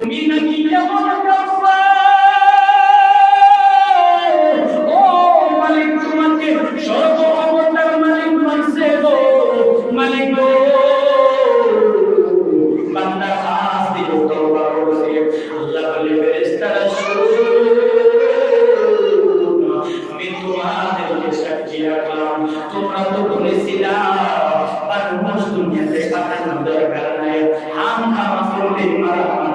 তুমি নাকি কেমন? ও মালিক তোমাকে সর্ব ক্ষমতার মালিক মানছে গো মালিক গো বান্দা খাস দিল তওবা তোমরা তো বলেছিলা দরকার নাই। হাম হাম করলে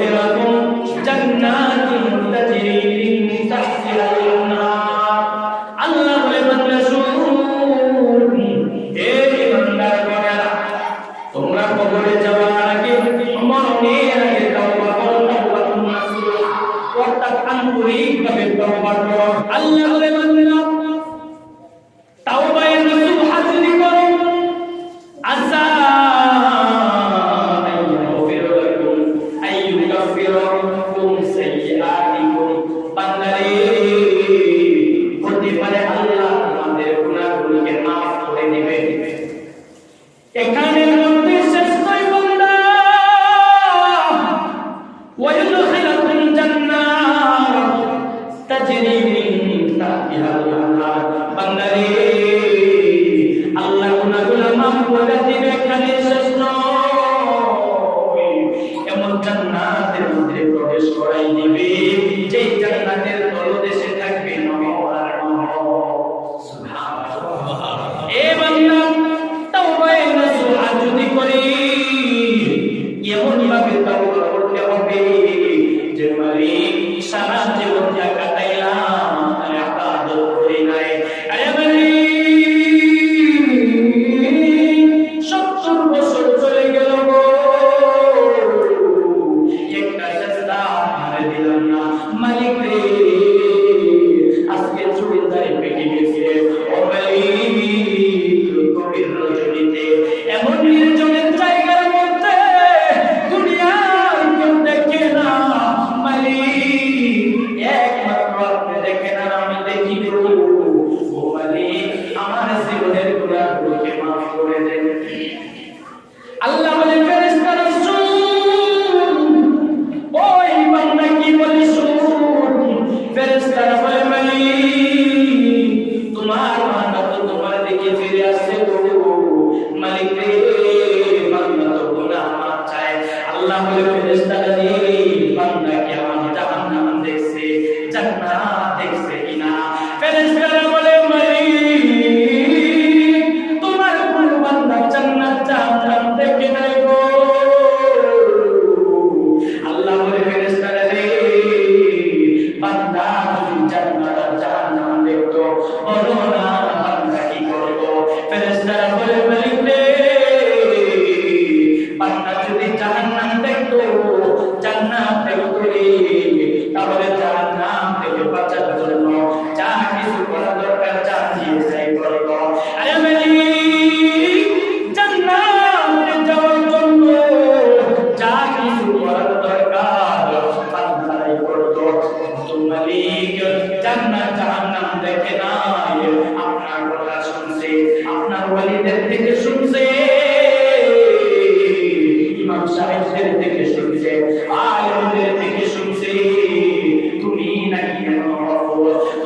ويغفركم جنات تجري من تحتها الأنهار আল্লাহ বলে বান্দা শুনুন হে ইমানদার বান্দারা তোমরা কবরে যাওয়ার আগে মরণের আগে তওবা করো তাওবাতুন নাসুহা অর্থাৎ আন্তরিকভাবে তওবা করো আল্লাহ বলে বান্দারে মালিক রে আজকে চুড়িদারে পেকে গেছে। ও এমন আল্লাহ বলে ফেরেশতারা রে বান্দা কি আমার জাহান্নাম দেখছে, জান্নাত দেখছে কিনা? ফেরেশতারা বলে, মালিক, তোমার কোন বান্দা জান্নাত, জাহান্নাম দেখে নাই গো? আল্লাহ বলে, ফেরেশতারা রে, বান্দা যদি জান্নাত জাহান্নাম দেখতো বলো না, বান্দা কি করতো ফেরেশতারা মালিক জান্নাত জাহান্নাম দেখে নাই? আপনার কথা শুনছে আপনার ওয়ালিদের থেকে শুনছে।